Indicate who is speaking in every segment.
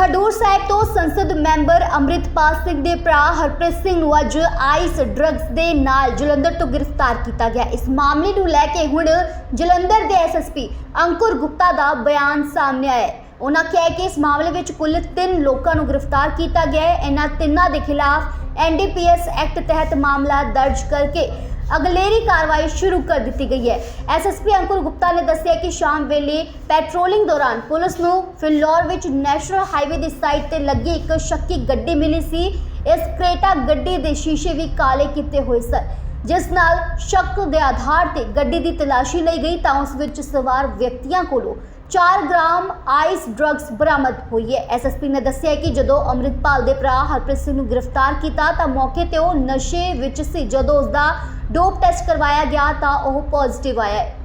Speaker 1: ਖਡੂਰ ਸਾਹਿਬ ਤੋਂ ਸੰਸਦ ਮੈਂਬਰ ਅੰਮ੍ਰਿਤਪਾਲ ਸਿੰਘ ਦੇ ਭਰਾ ਹਰਪ੍ਰੀਤ ਸਿੰਘ ਨੂੰ ਅੱਜ ਆਈਸ ਡਰੱਗਸ ਦੇ ਨਾਲ ਜਲੰਧਰ ਤੋਂ ਗ੍ਰਿਫਤਾਰ ਕੀਤਾ ਗਿਆ। ਇਸ ਮਾਮਲੇ ਨੂੰ ਲੈ ਕੇ ਹੁਣ ਜਲੰਧਰ ਦੇ ਐਸਐਸਪੀ ਅੰਕੁਰ ਗੁਪਤਾ ਦਾ ਬਿਆਨ ਸਾਹਮਣੇ ਆਇਆ ਹੈ। ਉਹਨਾਂ ਕਿਹਾ ਕਿ ਇਸ ਮਾਮਲੇ ਵਿੱਚ ਕੁੱਲ 3 ਲੋਕਾਂ ਨੂੰ ਗ੍ਰਿਫਤਾਰ ਕੀਤਾ ਗਿਆ ਹੈ। ਇਹਨਾਂ ਤਿੰਨਾਂ ਦੇ ਖਿਲਾਫ ਐਨਡੀਪੀਐਸ ਐਕਟ ਤਹਿਤ ਮਾਮਲਾ ਦਰਜ ਕਰਕੇ ਅਗਲੇਰੀ ਕਾਰਵਾਈ ਸ਼ੁਰੂ ਕਰ ਦਿੱਤੀ ਗਈ ਹੈ। ਐਸਐਸਪੀ ਅੰਕੁਰ ਗੁਪਤਾ ਨੇ ਦੱਸਿਆ ਕਿ ਸ਼ਾਮ ਵੇਲੇ ਪੈਟਰੋਲਿੰਗ ਦੌਰਾਨ ਪੁਲਿਸ ਨੂੰ ਫਿਲੌਰ ਵਿੱਚ ਨੈਸ਼ਨਲ ਹਾਈਵੇ ਦੀ ਸਾਈਡ ਤੇ ਲੱਗੀ ਇੱਕ ਸ਼ੱਕੀ ਗੱਡੀ ਮਿਲੀ ਸੀ। ਇਸ ਕ੍ਰੇਟਾ ਗੱਡੀ ਦੇ ਸ਼ੀਸ਼ੇ ਵੀ ਕਾਲੇ ਕੀਤੇ ਹੋਏ ਸਨ। ਜਿਸ ਨਾਲ ਸ਼ੱਕ ਦੇ ਆਧਾਰ ਤੇ ਗੱਡੀ ਦੀ ਤਲਾਸ਼ੀ ਲਈ ਗਈ ਤਾਂ ਉਸ ਵਿੱਚ ਸਵਾਰ ਵਿਅਕਤੀਆਂ ਕੋਲੋਂ 4 ਗ੍ਰਾਮ ਆਈਸ ਡਰੱਗਸ ਬਰਾਮਦ ਹੋਈ ਹੈ। ਐਸਐਸਪੀ ਨੇ ਦੱਸਿਆ ਕਿ ਜਦੋਂ ਅੰਮ੍ਰਿਤਪਾਲ ਦੇ ਭਰਾ ਹਰਪ੍ਰੀਤ ਸਿੰਘ ਨੂੰ ਗ੍ਰਿਫਤਾਰ ਕੀਤਾ ਤਾਂ ਮੌਕੇ ਤੇ ਉਹ ਨਸ਼ੇ ਵਿੱਚ ਸੀ। ਜਦੋਂ ਉਸ ਦਾ ਡੋਪ ਟੈਸਟ ਕਰਵਾਇਆ ਗਿਆ ਤਾਂ ਉਹ ਪੋਜ਼ਿਟਿਵ ਆਇਆ ਹੈ।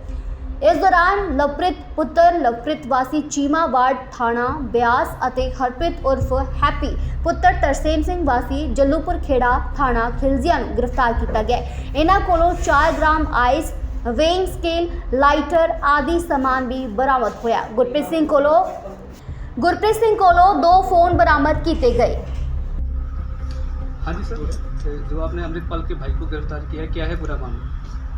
Speaker 1: ਇਸ ਦੌਰਾਨ ਲਵਪ੍ਰੀਤ ਪੁੱਤਰ, ਲਵਪ੍ਰੀਤ ਵਾਸੀ ਚੀਮਾ ਵਾਰਡ ਥਾਣਾ ਬਿਆਸ ਅਤੇ ਹਰਪ੍ਰੀਤ ਉਰਫ ਹੈਪੀ ਪੁੱਤਰ ਤਰਸੇਮ ਸਿੰਘ ਵਾਸੀ ਜੱਲੂਪੁਰ ਖੇੜਾ ਥਾਣਾ ਖਿਲਜ਼ੀਆਂ ਨੂੰ ਗ੍ਰਿਫਤਾਰ ਕੀਤਾ ਗਿਆ ਇਹਨਾਂ ਕੋਲੋਂ 4 gram ice weighing scale lighter ਆਦਿ ਸਮਾਨ ਵੀ ਬਰਾਮਦ ਹੋਇਆ। ਗੁਰਪ੍ਰੀਤ ਸਿੰਘ ਕੋਲੋਂ, ਗੁਰਪ੍ਰੀਤ ਸਿੰਘ ਕੋਲੋਂ ਦੋ ਫੋਨ ਬਰਾਮਦ ਕੀਤੇ ਗਏ।
Speaker 2: हाँ जी सर जो आपने अमृतपाल के भाई को गिरफ्तार किया है क्या है पूरा मामला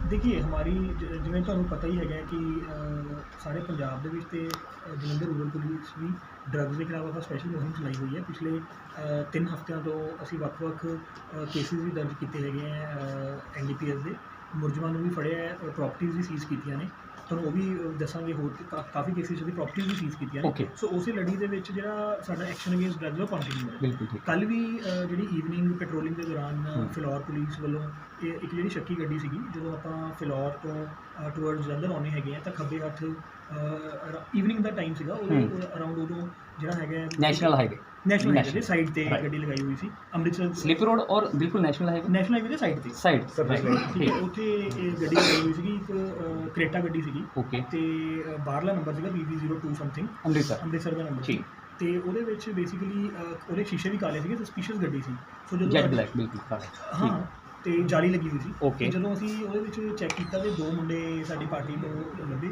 Speaker 3: ਦੇਖੀਏ ਹਮਾਰੀ ਜ- ਜਿਵੇਂ ਤੁਹਾਨੂੰ ਪਤਾ ਹੀ ਹੈਗਾ ਕਿ ਅ, ਸਾਰੇ ਪੰਜਾਬ ਦੇ ਵਿੱਚ ਤੇ ਅ, ਜਲੰਧਰ ਰੂਰਲ ਪੁਲਿਸ ਵੀ ਡਰੱਗਸ ਦੇ ਖਿਲਾਫ ਆਪਾਂ ਸਪੈਸ਼ਲ ਮੁਹਿੰਮ ਚਲਾਈ ਹੋਈ ਹੈ ਪਿਛਲੇ 3 ਹਫ਼ਤਿਆਂ ਤੋਂ ਅਸੀਂ ਵੱਖ-ਵੱਖ ਕੇਸਿਸ ਵੀ ਦਰਜ ਕੀਤੇ ਹੈਗੇ ਆ ਐਨਡੀਪੀਐਸ ਦੇ ਮੁਲਜ਼ਮਾਂ ਨੂੰ ਵੀ ਫੜਿਆ ਹੈ ਪ੍ਰਾਪਰਟੀਆਂ ਵੀ ਸੀਜ਼ ਕੀਤੀਆਂ ਨੇ ਤੁਹਾਨੂੰ ਉਹ ਵੀ ਦੱਸਾਂਗੇ ਹੋਰ ਕਿ ਕਾ- ਕਾਫੀ ਕੇਸਿਸ ਦੀ ਪ੍ਰਾਪਰਟੀ ਵੀ ਸੀਜ਼ ਕੀਤੀਆਂ ਨੇ। ਸੋ ਉਸੇ ਲੜੀ ਦੇ ਵਿੱਚ ਜਿਹੜਾ ਸਾਡਾ ਐਕਸ਼ਨ ਅਗੇਂਸਟ ਡਰੱਗ ਉਹ ਕੰਟੀਨਿਊ ਹੈ ਕੱਲ ਵੀ ਜਿਹੜੀ ਈਵਨਿੰਗ ਪੈਟਰੋਲਿੰਗ ਦੇ ਦੌਰਾਨ ਫਿਲੌਰ ਪੁਲਿਸ ਵੱਲੋਂ ਇੱਕ ਜਿਹੜੀ ਸ਼ੱਕੀ ਗੱਡੀ ਸੀਗੀ ਜਦੋਂ ਆਪਾਂ ਫਿਲੌਰ ਤੋਂ ਟੁਵਰਡ ਜਲੰਧਰ ਆਉਂਦੇ ਹੈਗੇ ਆ ਤਾਂ ਖੱਬੇ ਹੱਥ ਈਵਨਿੰਗ ਦਾ ਟਾਈਮ ਸੀਗਾ ਉਹਦੇ ਅਰਾਊਂਡ ਉਦੋਂ ਜਿਹੜਾ ਹੈਗਾ
Speaker 2: ਨੈਸ਼ਨਲ ਹਾਈਵੇ
Speaker 3: ਨੈਸ਼ਨਲ ਹਾਈਵੇ ਦੇ ਸਾਈਡ ਤੇ
Speaker 2: Right.
Speaker 3: ਗੱਡੀ ਲਗਾਈ ਹੋਈ ਸੀ ਅੰਮ੍ਰਿਤਸਰ
Speaker 2: ਸਲੀਪਰ ਰੋਡ ਔਰ ਬਿਲਕੁਲ ਨੈਸ਼ਨਲ ਹਾਈਵੇ
Speaker 3: ਨੈਸ਼ਨਲ ਹਾਈਵੇ ਦੇ ਸਾਈਡ ਤੇ।
Speaker 2: ਸਾਈਡ
Speaker 3: ਠੀਕ ਉੱਥੇ ਇਹ ਗੱਡੀ ਲਗਾਈ ਹੋਈ ਸੀਗੀ ਇੱਕ ਅ, ਗੱਡੀ ਸੀਗੀ।
Speaker 2: Okay.
Speaker 3: ਤੇ ਬਾਹਰਲਾ ਨੰਬਰ ਸੀਗਾ BB02 ਸਮਥਿੰਗ
Speaker 2: ਅੰਮ੍ਰਿਤਸਰ।
Speaker 3: ਅੰਮ੍ਰਿਤਸਰ ਦਾ ਨੰਬਰ
Speaker 2: ਜੀ
Speaker 3: ਤੇ ਉਹਦੇ ਵਿੱਚ ਬੇਸਿਕਲੀ ਉਹਦੇ ਸ਼ੀਸ਼ੇ ਵੀ ਕਾਲੇ ਸੀਗੇ ਸਸਪੀਸ਼ੀਅਸ ਗੱਡੀ ਸੀ। ਸੋ ਜਦੋਂ ਜੈਟ
Speaker 2: ਬਲੈਕ ਬਿਲਕੁਲ ਕਾਲੇ।
Speaker 3: ਹਾਂ ਤੇ ਜਾਲੀ ਲੱਗੀ ਹੋਈ ਸੀ। ਓਕੇ ਜਦੋਂ ਅਸੀਂ ਉਹਦੇ ਵਿੱਚ ਚੈੱਕ ਕੀਤਾ ਤੇ ਦੋ ਮੁੰਡੇ ਸਾਡੀ ਪਾਰਟੀ ਤੋਂ ਲੱਭੇ।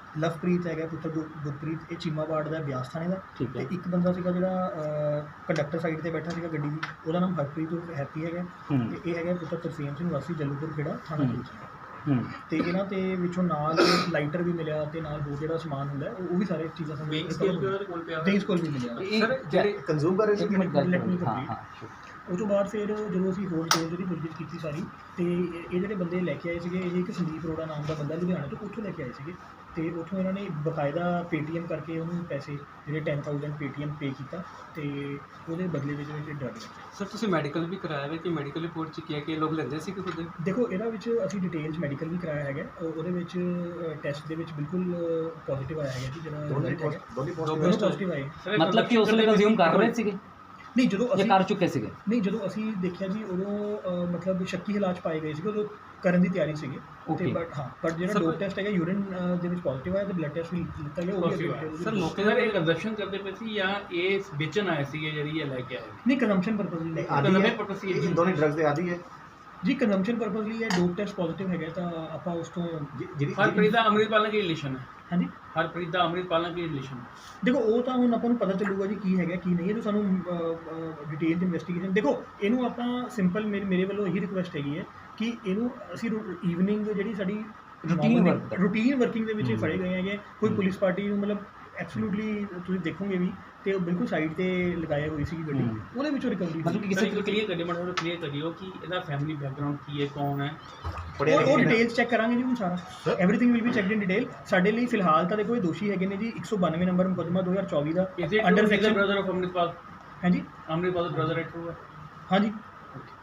Speaker 3: ਲਵਪ੍ਰੀਤ ਹੈਗਾ ਪੁੱਤਰ ਗੁਰ- ਗੁਰਪ੍ਰੀਤ ਇਹ ਚੀਮਾਬਾੜ ਦਾ ਬਿਆਸ ਥਾਣੇ ਦਾ। ਤੇ ਇੱਕ ਬੰਦਾ ਸੀਗਾ ਜਿਹੜਾ ਕੰਡਕਟਰ ਸਾਈਡ ਤੇ ਬੈਠਾ ਸੀਗਾ ਗੱਡੀ ਦੀ। ਉਹਦਾ ਨਾਮ ਹਰਪ੍ਰੀਤ ਉਰਫ ਹੈਪੀ ਹੈਗਾ। ਤੇ ਇਹ ਹੈਗਾ ਪੁੱਤਰ ਤਰਸੀਮ ਸਿੰਘ ਵਾਸੀ ਜੱਲੂਪੁਰ ਖੇੜਾ ਥਾਣਾ
Speaker 2: ਹੂੰ।
Speaker 3: ਤੇ ਇਹਨਾਂ ਤੇ ਵਿੱਚੋਂ ਨਾਲ ਲਾਈਟਰ ਵੀ ਮਿਲਿਆ ਤੇ ਨਾਲ ਹੋਰ ਜਿਹੜਾ ਸਮਾਨ ਹੁੰਦਾ ਉਹ ਵੀ ਸਾਰੇ ਚੀਜ਼ਾਂ ਸਾਨੂੰ
Speaker 2: ਵੇਖ ਕੇ ਉਹਦੇ ਕੋਲ
Speaker 3: ਵੀ ਮਿਲਿਆ।
Speaker 2: ਸਰ ਜਿਹੜੇ
Speaker 4: ਕੰਜ਼ੂਮ ਕਰ ਰਹੇ ਸੀ
Speaker 2: ਇੱਕ ਮਿੰਟ ਹਾਂ ਹਾਂ
Speaker 3: ਉਹ ਤੋਂ ਬਾਅਦ ਫਿਰ ਜਦੋਂ ਅਸੀਂ ਹੋਰ ਚੋਰ ਦੀ ਪੁੱਛਗਿੱਛ ਕੀਤੀ ਸਾਰੀ ਤੇ ਇਹ ਜਿਹੜੇ ਬੰਦੇ ਲੈ ਕੇ ਆਏ ਸੀਗੇ ਇਹ ਇੱਕ ਸੰਦੀਪ ਰੋੜਾ ਨਾਮ ਦਾ ਬੰਦਾ ਲੁਧਿਆਣਾ ਤੋਂ ਉੱਥੋਂ ਲੈ ਕੇ ਆਏ ਸੀਗੇ। ਤੇ ਉੱਥੋਂ ਇਹਨਾਂ ਨੇ ਬਕਾਇਦਾ ਪੇਟੀਐਮ ਕਰਕੇ ਉਹਨੂੰ ਪੈਸੇ ਜਿਹੜੇ 10000 ਪੇਟੀਐਮ ਪੇ ਕੀਤਾ ਤੇ ਉਹਦੇ ਬਦਲੇ ਵਿੱਚ ਵਿੱਚ ਡਰਗ
Speaker 5: ਸਰ ਤੁਸੀਂ ਮੈਡੀਕਲ ਵੀ ਕਰਾਇਆ ਹੈ ਕਿ ਮੈਡੀਕਲ ਰਿਪੋਰਟ ਚ ਕੀ ਹੈ ਕਿ ਇਹ ਲੋਕ ਲੈਂਦੇ ਸੀ ਕਿ ਖੁਦ?
Speaker 3: ਦੇਖੋ ਇਹਦਾ ਵਿੱਚ ਅਸੀਂ ਡਿਟੇਲਸ ਮੈਡੀਕਲ ਵੀ ਕਰਾਇਆ ਹੈਗਾ। ਉਹ- ਉਹਦੇ ਵਿੱਚ ਟੈਸਟ ਦੇ ਵਿੱਚ ਬਿਲਕੁਲ ਪੋਜ਼ਿਟਿਵ ਆਇਆ ਹੈਗਾ ਜੀ ਜਿਹੜਾ
Speaker 4: ਦੋਨੇ
Speaker 3: ਪੋਜ਼ਿਟਿਵ ਆਏ
Speaker 2: ਮਤਲਬ ਕਿ ਉਸ ਵੇਲੇ ਕੰਜ਼ਿਊਮ ਕਰ ਰਹੇ ਸੀਗੇ?
Speaker 3: ਨਹੀਂ ਜਦੋਂ
Speaker 2: ਜਾਂ
Speaker 3: ਅਸੀਂ
Speaker 2: ਕਰ ਚੁੱਕੇ ਸੀਗੇ?
Speaker 3: ਨਹੀਂ ਜਦੋਂ ਅਸੀਂ ਦੇਖਿਆ ਜੀ ਉਦੋਂ ਮਤਲਬ ਸ਼ੱਕੀ ਹਾਲਾਤ 'ਚ ਪਾਏ ਗਏ ਸੀਗੇ ਉਦੋਂ ਕਰਨ ਦੀ ਤਿਆਰੀ ਸੀਗੀ। ਤੇ. ਬਟ ਹਾਂ ਬਟ ਜਿਹੜਾ ਡੋਪ ਟੈਸਟ ਹੈਗਾ ਯੂਰਿਨ ਦੇ ਵਿੱਚ ਪੋਜ਼ਿਟਿਵ ਆਇਆ ਤੇ ਬਲੱਡ ਟੈਸਟ ਵੀ ਲਿੱਤਾ ਗਿਆ ਉਹ ਵੀ
Speaker 5: ਸਰ ਮੌਕੇ ਦਾ ਇਹ ਕੰਜ਼ਪਸ਼ਨ ਕਰਦੇ ਪਏ ਸੀ ਜਾਂ ਇਹ ਵੇਚਣ ਆਏ ਸੀਗੇ ਜਿਹੜੀ ਇਹ ਲੈ ਕੇ ਆਏ?
Speaker 3: ਨਹੀਂ ਕੰਜ਼ੰਪਸ਼ਨ ਪਰਪਸ ਲਈ।
Speaker 4: ਆਦੀ ਹੈ। ਦੋਨੇ ਡਰੱਗਸ ਦੇ ਆਦੀ ਹੈ।
Speaker 3: ਜੀ ਕੰਜ਼ੰਪਸ਼ਨ ਪਰਪਸ ਲਈ ਹੈ ਡੋਪ ਟੈਸਟ ਪੋਜ਼ਿਟਿਵ ਹੈਗਾ ਤਾਂ ਆਪਾਂ ਉਸ ਤੋਂ
Speaker 4: ਜਿਹੜੀ
Speaker 5: ਹਰਪ੍ਰੀਤ ਦਾ ਅੰਮ੍ਰਿਤਪਾਲ ਨਾਲ ਕੀ ਰਿਲੇਸ਼ਨ ਹੈ
Speaker 3: ਹਾਂਜੀ
Speaker 5: ਹਰਪ੍ਰੀਤ ਦਾ ਅੰਮ੍ਰਿਤਪਾਲ ਨਾਲ ਕੀ ਰਿਲੇਸ਼ਨ ਹੈ
Speaker 3: ਦੇਖੋ ਉਹ ਤਾਂ ਹੁਣ ਆਪਾਂ ਨੂੰ ਪਤਾ ਚੱਲੂਗਾ ਜੀ ਕੀ ਹੈਗਾ ਕੀ ਨਹੀਂ ਇਹ ਤਾਂ ਸਾਨੂੰ ਡਿਟੇਲ ਦੀ ਇਨਵੈਸਟੀਗੇਸ਼ਨ ਦੇਖੋ ਇਹਨੂੰ ਆਪਾਂ ਸਿੰਪਲ ਮੇਰੇ ਮੇਰੇ ਵੱਲੋਂ ਇਹੀ ਰਿਕੁਐਸਟ ਹੈਗੀ ਹੈ ਕਿ ਇਹਨੂੰ ਅਸੀਂ ਈਵਨਿੰਗ ਜਿਹੜੀ ਸਾਡੀ
Speaker 2: work।
Speaker 3: ਰੂਟੀਨ ਵਰਕਿੰਗ ਦੇ ਵਿੱਚ ਇਹ। ਫੜੇ ਗਏ ਹੈਗੇ ਕੋਈ। ਪੁਲਿਸ ਪਾਰਟੀ ਨੂੰ ਮਤਲਬ ਐਬਸੋਲੂਟਲੀ ਤੁਸੀਂ ਦੇਖੋਗੇ ਵੀ ਤੇ ਉਹ ਬਿਲਕੁਲ ਸਾਈਡ ਤੇ ਲਗਾਇਆ ਹੋਈ ਸੀ ਗੱਡੀ। ਉਹਦੇ ਵਿੱਚੋਂ ਰਿਕਵਰੀ
Speaker 2: ਮਤਲਬ ਕਿ
Speaker 5: ਕਿਸੇ ਨੂੰ ਕਲੀਅਰ ਕਰੀਏ ਮਤਲਬ ਕਲੀਅਰ ਕਰਿਓ ਕਿ ਇਹਦਾ ਫੈਮਿਲੀ ਬੈਕਗ੍ਰਾਉਂਡ ਕੀ ਹੈ ਕੌਣ ਹੈ?
Speaker 4: ਪੜਿਆ
Speaker 3: ਉਹ ਡਿਟੇਲਸ ਚੈੱਕ ਕਰਾਂਗੇ ਜੀ ਹੁਣ ਸਾਰਾ। Everything will be checked in detail ਸਾਡੇ ਲਈ ਫਿਲਹਾਲ ਤਾਂ ਦੇਖੋ ਇਹ ਦੋਸ਼ੀ ਹੈਗੇ ਨੇ ਜੀ 192 ਨੰਬਰ ਮੁਕੱਦਮਾ 2024 ਦਾ under
Speaker 5: under
Speaker 3: section
Speaker 5: brother of Amritpal
Speaker 3: ਹਾਂਜੀ।
Speaker 5: ਅੰਮ੍ਰਿਤਪਾਲ ਦਾ ਬ੍ਰਦਰ ਹੈ ਟਰੂ ਹੈ?
Speaker 3: ਹਾਂਜੀ।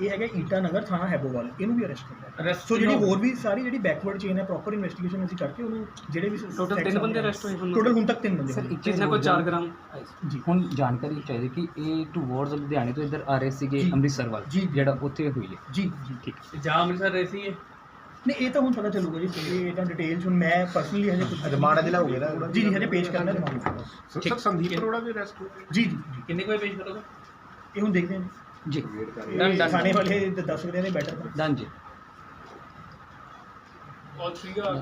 Speaker 3: ਇਹ ਹੈਗਾ ਈਟਾ ਨਗਰ ਥਾਣਾ ਹੈਬੋਵਾਲ ਇਹਨੂੰ ਵੀ ਅਰੈਸਟ ਕੀਤਾ
Speaker 5: Arrest
Speaker 3: ਸੋ ਜਿਹੜੀ
Speaker 5: ਕਿਉਂ?
Speaker 3: ਹੋਰ ਵੀ ਸਾਰੀ ਜਿਹੜੀ ਬੈਕਵਰਡ ਚੇਨ ਹੈ ਪ੍ਰੋਪਰ ਇਨਵੈਸਟੀਗੇਸ਼ਨ ਅਸੀਂ ਕਰਕੇ ਉਹਨੂੰ ਜਿਹੜੇ ਵੀ
Speaker 2: Total ਤਿੰਨ ਬੰਦੇ arrest ਹੋਏ ਹੁਣ?
Speaker 3: ਟੋਟਲ ਹੁਣ ਤੱਕ ਤਿੰਨ ਬੰਦੇ ਹੋਏ।
Speaker 6: ਜਿਸ
Speaker 2: ਨਾਲ ਕੋਈ 4 ਗ੍ਰਾਮ
Speaker 3: ਜੀ
Speaker 6: ਹੁਣ ਜਾਣਕਾਰੀ ਚਾਹੀਦੀ ਕਿ ਇਹ ਟੂਵਰਡਸ ਲੁਧਿਆਣੇ ਤੋਂ ਇੱਧਰ ਆ ਰਹੇ ਸੀਗੇ
Speaker 3: ਜੀ।
Speaker 6: ਅੰਮ੍ਰਿਤਸਰ ਵੱਲ
Speaker 3: ਜੀ।
Speaker 6: ਜਿਹੜਾ ਉੱਥੇ ਹੋਈ ਹੈ
Speaker 3: ਜੀ ਜੀ
Speaker 6: ਠੀਕ
Speaker 5: ਜਾਂ ਅੰਮ੍ਰਿਤਸਰ ਰਹੇ ਸੀ
Speaker 3: ਨਹੀਂ ਇਹ ਤਾਂ ਹੁਣ ਪਤਾ ਚੱਲੂਗਾ ਜੀ ਇਹ ਤਾਂ ਡਿਟੇਲਸ ਹੁਣ ਮੈਂ ਪਰਸਨਲੀ ਹਜੇ ਕੁਝ
Speaker 4: ਰਿਮਾਂਡ ਦਿਲਾ ਹੋ ਗਿਆ
Speaker 3: ਜੀ ਜੀ ਹਜੇ ਪੇਸ਼ ਕਰਨਾ ਰਿਮਾਂਡ
Speaker 4: ਸਰ ਸੰਦੀਪ ਅਰੋੜਾ ਵੀ ਅਰੈਸਟ ਹੋ
Speaker 3: ਜੀ ਜੀ ਜੀ।
Speaker 5: ਕਿੰਨੇ ਕੋਈ ਪੇਸ਼ ਕਰੋਗੇ
Speaker 3: ਇਹ ਹੁਣ ਦੇਖਦੇ ਹਾਂ
Speaker 6: ਜੀ।
Speaker 3: ਜੀ। ਇਹ
Speaker 6: done.
Speaker 3: ਥਾਣੇ ਵਾਲੇ ਦ- ਦੱਸ ਸਕਦੇ ਨੇ। ਬੈਟਰ
Speaker 6: ਡਨ ਜੀ।
Speaker 5: ਔਰ ਸੀਗਾ